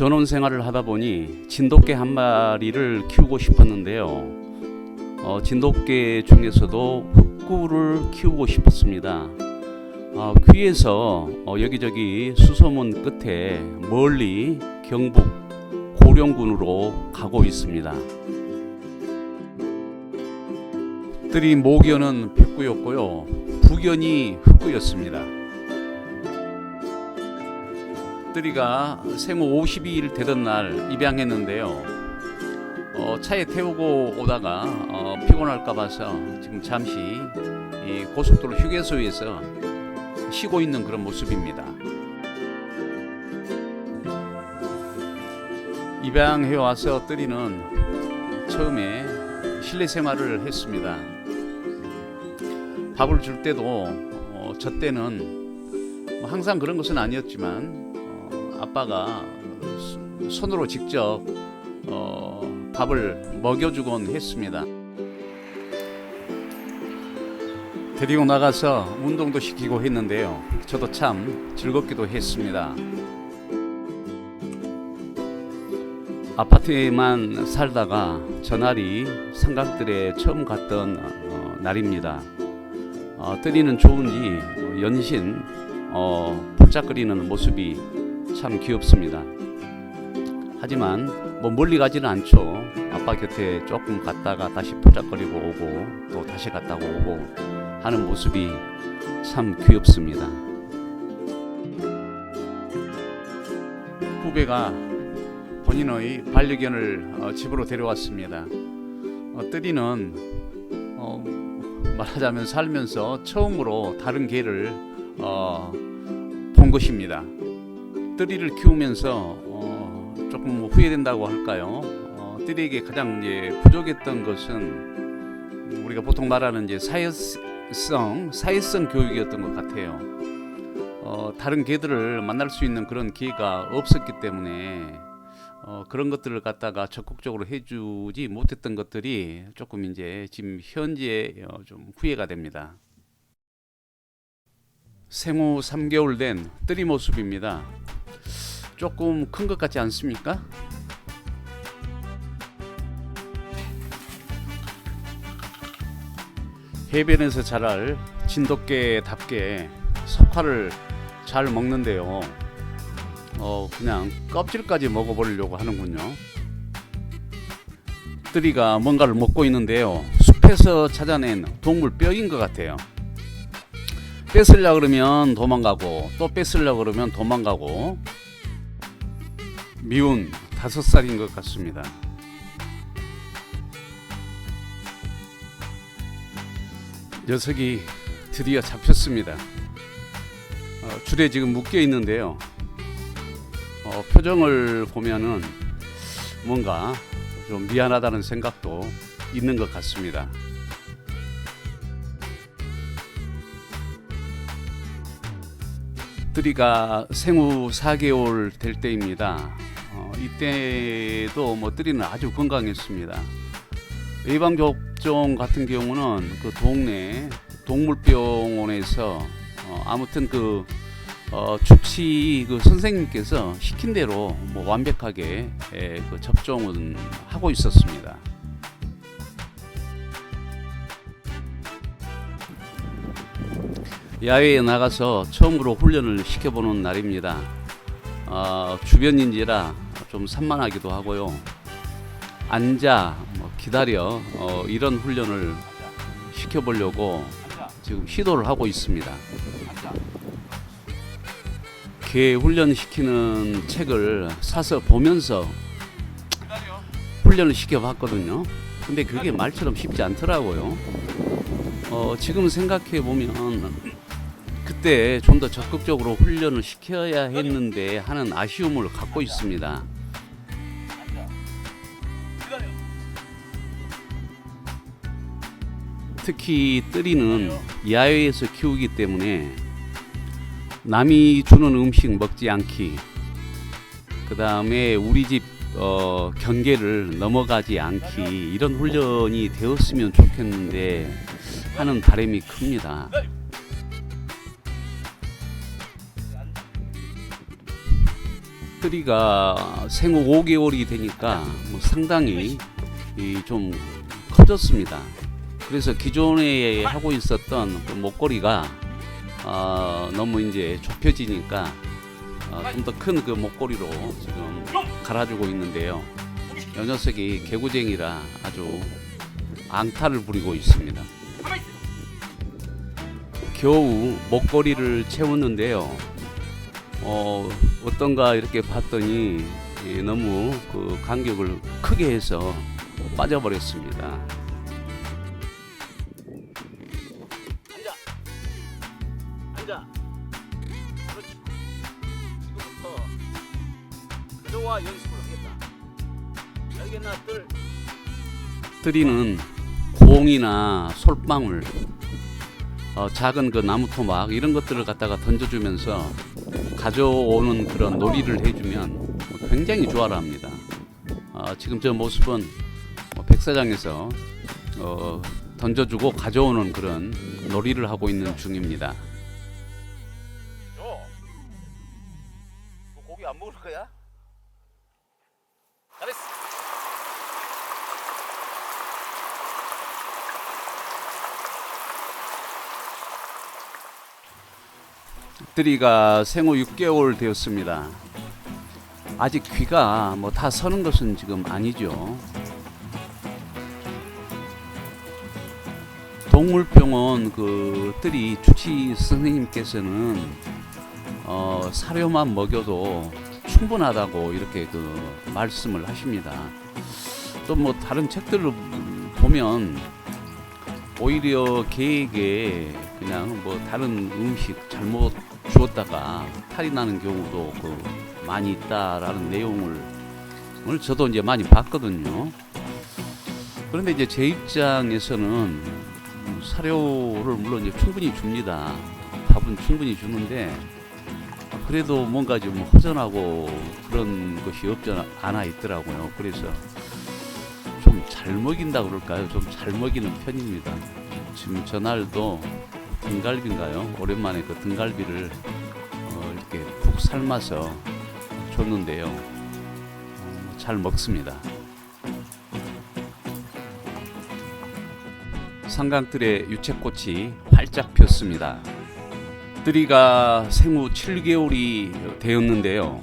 전원 생활을 하다 보니 진돗개 한 마리를 키우고 싶었는데요. 어, 진돗개 중에서도 흑구를 키우고 싶었습니다. 어, 귀에서 어, 여기저기 수소문 끝에 멀리 경북 고령군으로 가고 있습니다. 뜰이 모견은 백구였고요. 부견이 흑구였습니다. 뜰이가 생후 52일 되던 날 입양했는데요. 어, 차에 태우고 오다가 어, 피곤할까 봐서 지금 잠시 이 고속도로 휴게소에서 쉬고 있는 그런 모습입니다. 입양해 와서 뜰이는 처음에 실내 생활을 했습니다. 밥을 줄 때도 어, 저 때는 뭐 항상 그런 것은 아니었지만 어, 아빠가 수- 손으로 직접 어, 밥을 먹여주곤 했습니다. 데리고 나가서 운동도 시키고 했는데요. 저도 참 즐겁기도 했습니다. 아파트에만 살다가 전날이 삼각들에 처음 갔던 어, 날입니다. 어, 뜨리는 좋은지 어, 연신 어, 볼짝거리는 모습이 참 귀엽습니다. 하지만 뭐 멀리 가지는 않죠. 아빠 곁에 조금 갔다가 다시 볼짝거리고 오고 또 다시 갔다가 오고 하는 모습이 참 귀엽습니다. 후배가 본인의 반려견을 어, 집으로 데려왔습니다. 어, 뜨리는 어, 말하자면 살면서 처음으로 다른 개를 어, 본 것입니다. 뜨리를 키우면서 어, 조금 후회된다고 할까요? 어, 뜨리에게 가장 이제 부족했던 것은 우리가 보통 말하는 이제 사회성 사회성 교육이었던 것 같아요. 어, 다른 개들을 만날 수 있는 그런 기회가 없었기 때문에 어, 그런 것들을 갖다가 적극적으로 해주지 못했던 것들이 조금 이제 지금 현재 어, 좀 후회가 됩니다. 생후 3개월 된 뜨리 모습입니다. 조금 큰 것 같지 않습니까? 해변에서 자랄 진돗개답게 석화를 잘 먹는데요. 어 그냥 껍질까지 먹어보려고 하는군요. 뜨리가 뭔가를 먹고 있는데요. 숲에서 찾아낸 동물 뼈인 것 같아요. 뺏으려 그러면 도망가고 또 뺏으려 그러면 도망가고 미운 다섯 살인 것 같습니다. 녀석이 드디어 잡혔습니다. 어, 줄에 지금 묶여 있는데요. 어, 표정을 보면은 뭔가 좀 미안하다는 생각도 있는 것 같습니다. 뜨리가 생후 4개월 될 때입니다. 어, 이때도 뭐 뜨리는 아주 건강했습니다. 예방 접종 같은 경우는 그 동네 동물병원에서 어, 아무튼 그 어, 주치 그 선생님께서 시킨 대로 뭐 완벽하게 예, 그 접종은 하고 있었습니다. 야외에 나가서 처음으로 훈련을 시켜보는 날입니다. 어, 주변인지라 좀 산만하기도 하고요. 앉아 뭐 기다려 어, 이런 훈련을 시켜보려고 지금 시도를 하고 있습니다. 개 훈련 시키는 책을 사서 보면서 훈련을 시켜봤거든요. 근데 그게 말처럼 쉽지 않더라고요. 어, 지금 생각해 보면 그때 좀 더 적극적으로 훈련을 시켜야 했는데 하는 아쉬움을 갖고 있습니다. 특히 뜨리는 야외에서 키우기 때문에 남이 주는 음식 먹지 않기, 그 다음에 우리 집 어, 경계를 넘어가지 않기 이런 훈련이 되었으면 좋겠는데 하는 바람이 큽니다. 뜨리가 생후 5개월이 되니까 뭐 상당히 이좀 커졌습니다. 그래서 기존에 하고 있었던 그 목걸이가 어, 너무 이제 좁혀지니까 어, 좀더 큰 그 목걸이로 지금 갈아주고 있는데요. 이 녀석이 개구쟁이라 아주 앙탈을 부리고 있습니다. 겨우 목걸이를 채웠는데요. 어, 어떤가 이렇게 봤더니 예, 너무 그 간격을 크게 해서 빠져버렸습니다. 뜨리는 공이나 솔방울, 어, 작은 그 나무 토막 이런 것들을 갖다가 던져주면서 가져오는 그런 놀이를 해주면 굉장히 좋아합니다. 어, 지금 저 모습은 뭐 백사장에서 어, 던져주고 가져오는 그런 놀이를 하고 있는 중입니다. 고기 안 먹을 거야? 잘했어. 뜨리가 생후 6개월 되었습니다. 아직 귀가 뭐 다 서는 것은 지금 아니죠. 동물병원 그 뜨리 주치 선생님께서는 어, 사료만 먹여도 충분하다고 이렇게 그 말씀을 하십니다. 또 뭐 다른 책들을 보면 오히려 개에게 그냥 뭐 다른 음식 잘못 주었다가 탈이 나는 경우도 그 많이 있다라는 내용을 오늘 저도 이제 많이 봤거든요. 그런데 이제 제 입장에서는 사료를 물론 이제 충분히 줍니다. 밥은 충분히 주는데 그래도 뭔가 좀 허전하고 그런 것이 없지 않아 있더라고요. 그래서 좀 잘 먹인다 그럴까요? 좀 잘 먹이는 편입니다. 지금 전날도 등갈비인가요? 오랜만에 그 등갈비를 어, 이렇게 푹 삶아서 줬는데요. 어, 잘 먹습니다. 상강뜰에 유채꽃이 활짝 폈습니다. 뜨리가 생후 7개월이 되었는데요.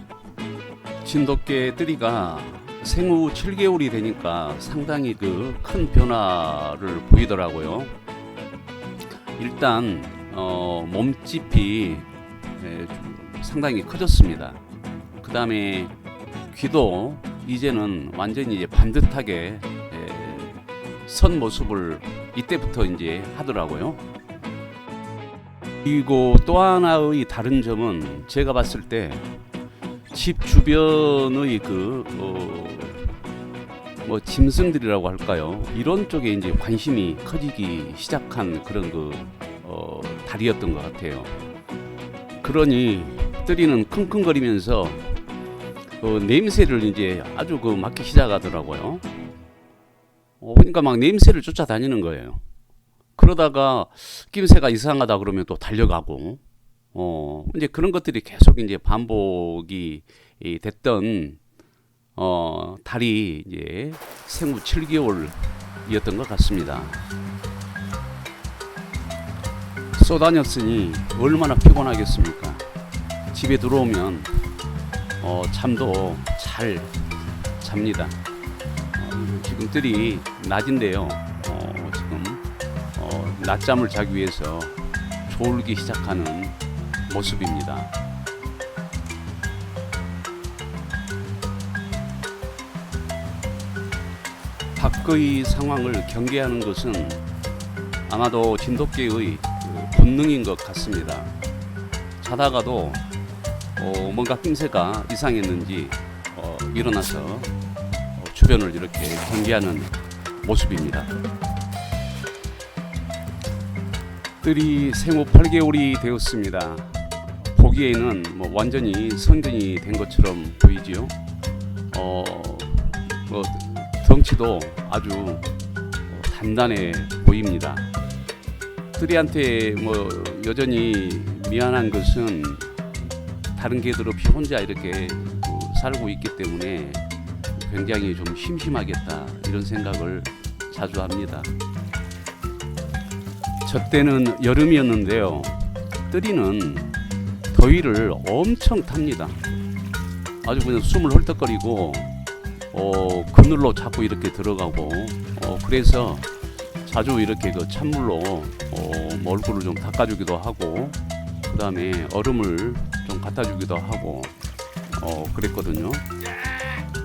진돗개 뜨리가 생후 7개월이 되니까 상당히 그 큰 변화를 보이더라고요. 일단 어, 몸집이 예, 좀 상당히 커졌습니다. 그 다음에 귀도 이제는 완전히 이제 반듯하게 예, 선 모습을 이때부터 이제 하더라고요. 그리고 또 하나의 다른 점은 제가 봤을 때 집 주변의 그, 어, 뭐 짐승들이라고 할까요? 이런 쪽에 이제 관심이 커지기 시작한 그런 그, 어, 달이었던 것 같아요. 그러니 뜨리는 킁킁거리면서 그 냄새를 이제 아주 그 맡기 시작하더라고요. 어, 그러니까 막 냄새를 쫓아다니는 거예요. 그러다가 낌새가 이상하다 그러면 또 달려가고, 어, 이제 그런 것들이 계속 이제 반복이 이 됐던, 어, 달이 이제 생후 7개월이었던 것 같습니다. 쏘다녔으니 얼마나 피곤하겠습니까? 집에 들어오면, 어, 잠도 잘 잡니다. 어, 지금 뜰이 낮인데요. 어, 지금 어, 낮잠을 자기 위해서 졸기 시작하는 모습입니다. 밖의 상황을 경계하는 것은 아마도 진돗개의 그 본능인 것 같습니다. 자다가도 어, 뭔가 낌새가 이상했는지 어, 일어나서 어, 주변을 이렇게 경계하는 모습입니다. 뜰이 생후 8개월이 되었습니다. 보기에는 뭐 완전히 성근이 된 것처럼 보이지요. 어, 뭐 덩치도 아주 어, 단단해 보입니다. 뜰이한테 뭐 여전히 미안한 것은 다른 개들 없이 혼자 이렇게 그 살고 있기 때문에 굉장히 좀 심심하겠다 이런 생각을 자주 합니다. 저 때는 여름이었는데요. 뜨리는 더위를 엄청 탑니다. 아주 그냥 숨을 헐떡거리고 어, 그늘로 자꾸 이렇게 들어가고 어, 그래서 자주 이렇게 그 찬물로 어, 뭐 얼굴을 좀 닦아주기도 하고 그 다음에 얼음을 좀 갖다 주기도 하고 어, 그랬거든요.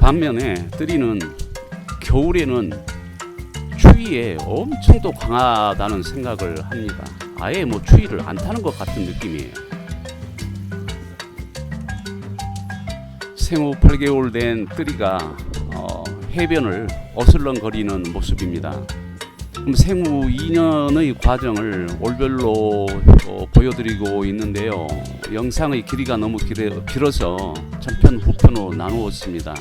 반면에 뜨리는 겨울에는 추위에 엄청 또 강하다는 생각을 합니다. 아예 뭐 추위를 안 타는 것 같은 느낌이에요. 생후 8개월 된 뜨리가 어, 해변을 어슬렁거리는 모습입니다. 그럼 생후 2년의 과정을 올별로 어, 보여드리고 있는데요. 영상의 길이가 너무 길어, 길어서 전편 후편으로 나누었습니다.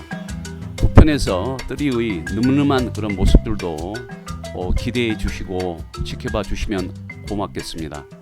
후편에서 뜨리의 늠름한 그런 모습들도 어, 기대해 주시고 지켜봐 주시면 고맙겠습니다.